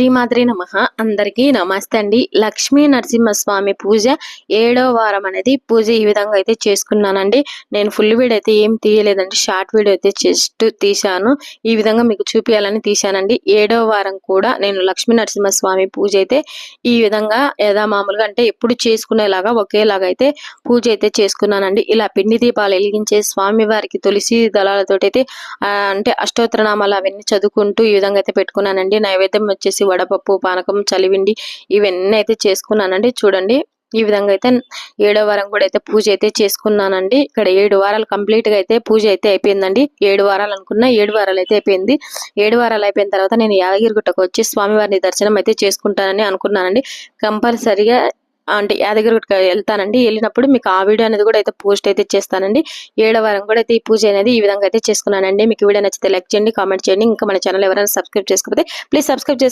శ్రీమాద్రి నమ. అందరికీ నమస్తే అండి. లక్ష్మీ నరసింహస్వామి పూజ ఏడో వారం అనేది పూజ ఈ విధంగా అయితే చేసుకున్నానండి. నేను ఫుల్ వీడియో అయితే ఏం తీయలేదండి. షార్ట్ వీడియో అయితే జస్ట్ తీశాను. ఈ విధంగా మీకు చూపించాలని తీశానండి. ఏడో వారం కూడా నేను లక్ష్మీ నరసింహస్వామి పూజ అయితే ఈ విధంగా యథా మామూలుగా అంటే ఎప్పుడు చేసుకునేలాగా ఒకేలాగా అయితే పూజ అయితే చేసుకున్నానండి. ఇలా పిండి దీపాలు వెలిగించే స్వామి వారికి తులసి దళాలతోటి అయితే అంటే అష్టోత్తరనామాలు అవన్నీ చదువుకుంటూ ఈ విధంగా అయితే పెట్టుకున్నానండి. నైవేద్యం వచ్చేసి వడపప్పు పానకం చలివిండి ఇవన్నీ అయితే చేసుకున్నానండి. చూడండి ఈ విధంగా అయితే ఏడో వారం కూడా అయితే పూజ అయితే చేసుకున్నానండి. ఇక్కడ ఏడు వారాలు కంప్లీట్గా అయితే పూజ అయితే అయిపోయిందండి. ఏడు వారాలు అనుకున్నా ఏడు వారాలు అయితే అయిపోయింది. ఏడు వారాలు అయిపోయిన తర్వాత నేను యాదగిరిగుట్టకు వచ్చి స్వామివారిని దర్శనం అయితే చేసుకుంటానని అనుకున్నానండి. కంపల్సరిగా అంటే యాదగిరిగుట్టకు వెళ్తానండి. వెళ్ళినప్పుడు మీకు ఆ వీడియో అనేది కూడా అయితే పోస్ట్ అయితే చేస్తానండి. ఏడో వారం కూడా అయితే ఈ పూజ అనేది ఈ విధంగా అయితే చేసుకున్నానండి. మీకు వీడియో నచ్చితే లైక్ చేయండి కామెంట్ చేయండి. ఇంకా మన ఛానల్ ఎవరైనా సబ్స్క్రైబ్ చేసుకోకపోతే ప్లీజ్ సబ్స్క్రైబ్ చేసుకోండి